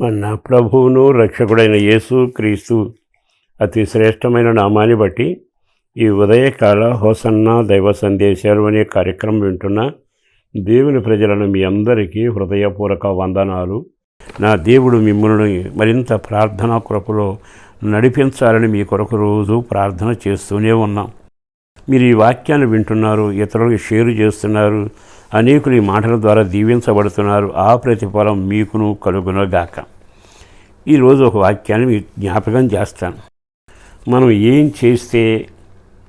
మన ప్రభువును రక్షకుడైన యేసు క్రీస్తు అతి శ్రేష్టమైన నామాన్ని బట్టి ఈ ఉదయకాల హోసన్న దైవ సందేశాలు అనే కార్యక్రమం వింటున్న దేవుని ప్రజలను మీ అందరికీ హృదయపూర్వక వందనాలు. నా దేవుడు మిమ్మల్ని మరింత ప్రార్థనా కృపలో నడిపించాలని మీ కొరకు రోజు ప్రార్థన చేస్తూనే ఉన్నాం. మీరు ఈ వాక్యాన్ని వింటున్నారు ఇతరులకు షేర్ చేస్తున్నారు అనేకులు ఈ మాటల ద్వారా దీవించబడుతున్నారు. ఆ ప్రతిఫలం మీకును కలుగునగాక. ఈరోజు ఒక వాక్యాన్ని మీకు జ్ఞాపకం చేస్తాను. మనం ఏం చేస్తే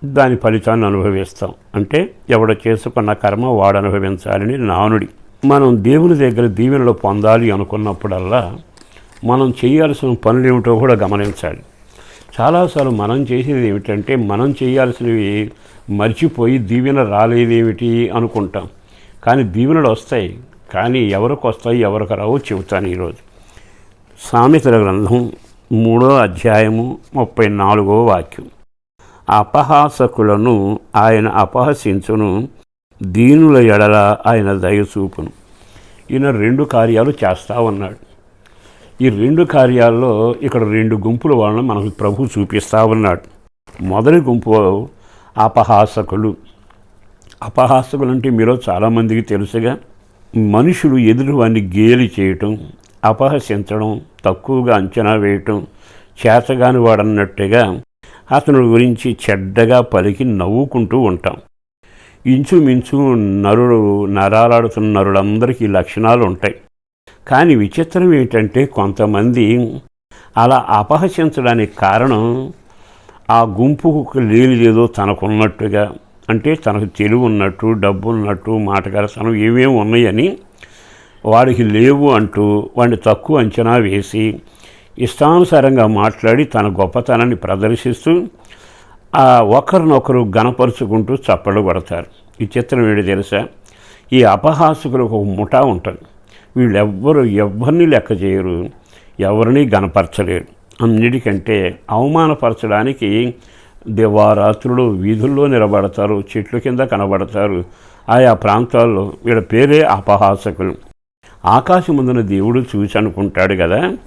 దాని ఫలితాన్ని అనుభవిస్తాం? అంటే ఎవడ చేసుకున్న కర్మ వాడు అనుభవించాలని నానుడి. మనం దేవుని దగ్గర దీవెనలు పొందాలి అనుకున్నప్పుడల్లా మనం చేయాల్సిన పనులు ఏమిటో కూడా గమనించాలి. చాలాసార్లు మనం చేసేది ఏమిటంటే మనం చేయాల్సినవి మర్చిపోయి దీవెన రాలేదేమిటి అనుకుంటాం. కానీ దీవెనలు వస్తాయి. కానీ ఎవరికి వస్తాయి ఎవరికి రావు చెబుతాను ఈరోజు. సామెతల గ్రంథం మూడో అధ్యాయము ముప్పై నాలుగో వాక్యం. అపహాసకులను ఆయన అపహసించును దీనుల ఎడల ఆయన దయచూపును ఈయన రెండు కార్యాలు చేస్తా ఉన్నాడు. ఈ రెండు కార్యాల్లో ఇక్కడ రెండు గుంపుల వలన మనకు ప్రభు చూపిస్తూ ఉన్నాడు. మొదటి గుంపు అపహాసకులు. అపహాసకులు అంటే మీలో చాలామందికి తెలుసుగా మనుషులు ఎదురు వాడిని గేలి చేయటం అపహసించడం తక్కువగా అంచనా వేయటం చేతగాని వాడన్నట్టుగా అతని గురించి చెడ్డగా పలికి నవ్వుకుంటూ ఉంటాం. ఇంచుమించు నరుడు నరాలాడుతున్న నరులందరికీ లక్షణాలు ఉంటాయి కానీ విచిత్రం ఏంటంటే కొంతమంది అలా అపహసించడానికి కారణం ఆ గుంపుకు లేనిదేదో తనకున్నట్టుగా అంటే తనకు తెలివి ఉన్నట్టు డబ్బు ఉన్నట్టు మాటగలసనం ఏమేమి ఉన్నాయని వాడికి లేవు అంటూ వాడిని తక్కువ అంచనా వేసి ఇష్టానుసారంగా మాట్లాడి తన గొప్పతనాన్ని ప్రదర్శిస్తూ ఆ ఒకరినొకరు గనపరుచుకుంటూ చప్పలు కొడతారు. ఈ చిత్రం ఏంటి తెలుసా? ఈ అపహాసుకులు ఒక ముఠా ఉంటుంది. వీళ్ళెవ్వరు ఎవరిని లెక్క చేయరు ఎవరిని గనపరచలేరు అన్నిటికంటే అవమానపరచడానికి దివారాత్రులు వీధుల్లో నిలబడతారు చెట్ల కింద కనబడతారు. ఆయా ప్రాంతాల్లో వీళ్ళ పేరే అపహాసకులు. ఆకాశముందున దేవుడు చూసి అనుకుంటాడు కదా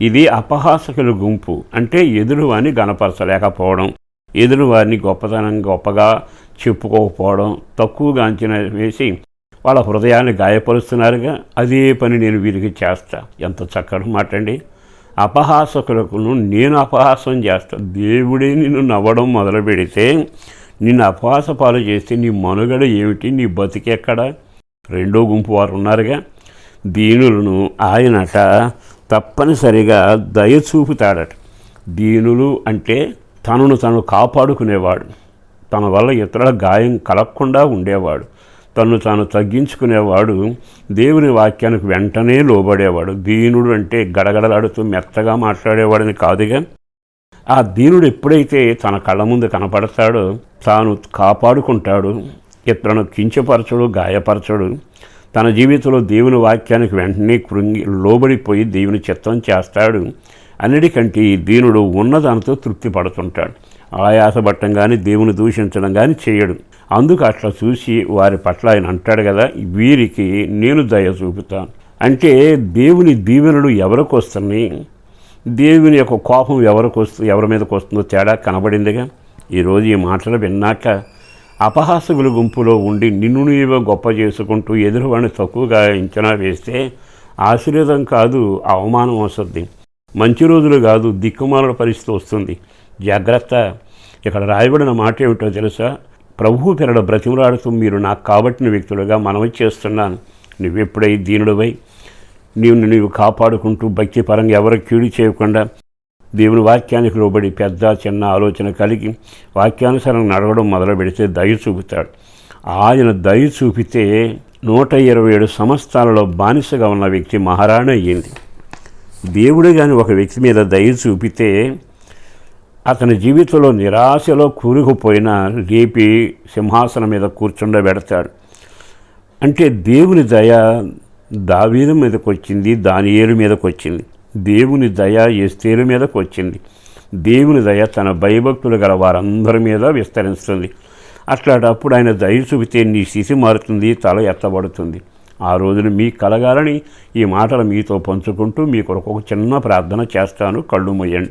ఇది అపహాసకుల గుంపు అంటే ఎదురువాని గణపరచలేకపోవడం ఎదురువారిని గొప్పతనం గొప్పగా చెప్పుకోకపోవడం తక్కువగా అంచనా వేసి వాళ్ళ హృదయాన్ని గాయపరుస్తున్నారుగా. అదే పని నేను వీరికి చేస్తా. ఎంత చక్కటి మాట అండి అపహాసకులకును నేను అపహాసం చేస్తా. దేవుడే నిన్ను నవ్వడం మొదలు పెడితే నిన్ను అపహాస పాలు చేస్తే నీ మనుగడ ఏమిటి? నీ బతికెక్కడ రెండో గుంపు వారు ఉన్నారుగా. దీనులను ఆయనట తప్పనిసరిగా దయ చూపుతాడట. దీనులు అంటే తనను తను కాపాడుకునేవాడు. తన వల్ల ఇతరుల గాయం కలగకుండా ఉండేవాడు. తను తాను తగ్గించుకునేవాడు దేవుని వాక్యానికి వెంటనే లోబడేవాడు. దీనుడు అంటే గడగడలాడుతూ మెత్తగా మాట్లాడేవాడని కాదుగా. ఆ దీనుడు ఎప్పుడైతే తన కళ్ళ ముందు కనపడతాడో తాను కాపాడుకుంటాడు ఇతరులను కించపరచడు గాయపరచడు. తన జీవితంలో దేవుని వాక్యానికి వెంటనే కృంగి లోబడిపోయి దేవుని చిత్తం చేస్తాడు. అన్నిటికంటే ఈ దీనుడు ఉన్నదానితో తృప్తి పడుతుంటాడు. ఆయాసపట్టడం కానీ దేవుని దూషించడం కానీ చేయడు. అందుకు అట్లా చూసి వారి పట్ల ఆయన అంటాడు కదా వీరికి నేను దయ చూపుతాను. అంటే దేవుని దీవెనలు ఎవరికి వస్తున్నాయి? దేవుని యొక్క కోపం ఎవరికి వస్తు ఎవరి మీదకి వస్తుందో తేడా కనబడిందిగా? ఈరోజు ఈ మాటలు విన్నాక అపహాసకుల గుంపులో ఉండి నిన్ను నీవే గొప్ప చేసుకుంటూ ఎదురువాడిని తక్కువగా అంచనా వేస్తే ఆశీర్వాదం కాదు అవమానం వస్తుంది. మంచి రోజులు కాదు దిక్కుమాల పరిస్థితి వస్తుంది. జాగ్రత్త. ఇక్కడ రాయబడిన మాట ఏమిటో తెలుసా? ప్రభువు పెరడ బ్రతిమలాడుతూ మీరు నాకు కాబట్టిన వ్యక్తులుగా మనవి చేస్తున్నాను. నువ్వెప్పుడై దీనుడివై? నీవు నీవు కాపాడుకుంటూ భక్తిపరంగా ఎవరు కీడు చేయకుండా దేవుని వాక్యానికి లోబడి పెద్ద చిన్న ఆలోచన కలిగి వాక్యానుసారం నడవడం మొదలు పెడితే దయ చూపుతాడు. ఆయన దయ చూపితే నూట ఇరవై ఏడు సంవత్సరాలలో బానిసగా ఉన్న వ్యక్తి మహారాణి అయ్యింది. దేవుడు కానీ ఒక వ్యక్తి మీద దయ చూపితే అతని జీవితంలో నిరాశలో కూరుకుపోయిన లేపి సింహాసనం మీద కూర్చుండబెడతాడు అంటే దేవుని దయ దావీదు మీదకి వచ్చింది దానియేలు మీదకి వచ్చింది దేవుని దయ ఎస్తేలు మీదకి వచ్చింది దేవుని దయ తన భయభక్తులు గల వారందరి మీద విస్తరిస్తుంది. అట్లాంటప్పుడు ఆయన దయ చూపితే నీ స్థితి మారుతుంది తల ఎత్తబడుతుంది. ఆ రోజున మీ కలగాలని ఈ మాటలు మీతో పంచుకుంటూ మీ కొరకు ఒక చిన్న ప్రార్థన చేస్తాను. కళ్ళు మొయ్యండి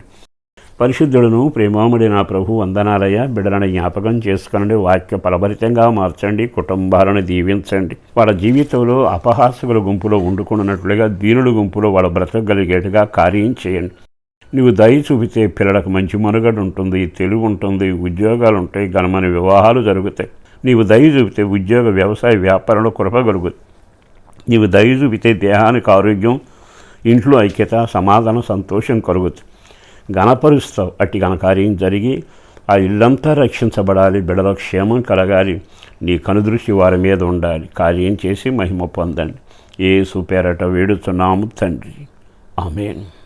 పరిశుద్ధులను ప్రేమాముడి నా ప్రభు వందనాలయ బిడలను జ్ఞాపకం చేసుకునండి వాక్య ఫలభరితంగా మార్చండి కుటుంబాలను దీవించండి. వాళ్ళ జీవితంలో అపహాసకుల గుంపులో వండుకున్నట్లుగా దీనుల గుంపులో వాళ్ళ బ్రతకగలిగేట్టుగా కార్యం చేయండి. నువ్వు దయ చూపితే పిల్లలకు మంచి మనుగడ ఉంటుంది తెలివి ఉంటుంది ఉద్యోగాలు ఉంటాయి ఘనమైన వివాహాలు జరుగుతాయి. నీవు దయ చూపితే ఉద్యోగ వ్యవసాయ వ్యాపారంలో కృప కలుగుతుంది. నీవు దయ చూపితే దేహానికి ఆరోగ్యం ఇంట్లో ఐక్యత సమాధానం సంతోషం కలుగుతుంది. ఘనపరుస్తావు. అట్టి ఘనకార్యం జరిగి ఆ ఇల్లంతా రక్షించబడాలి. బిడల క్షేమం కలగాలి. నీ కనుదృష్టి వారి మీద ఉండాలి. కార్యం చేసి మహిమ పొందండి. ఏ సుపేరట వేడుచున్నాము తండ్రి. ఆమెను.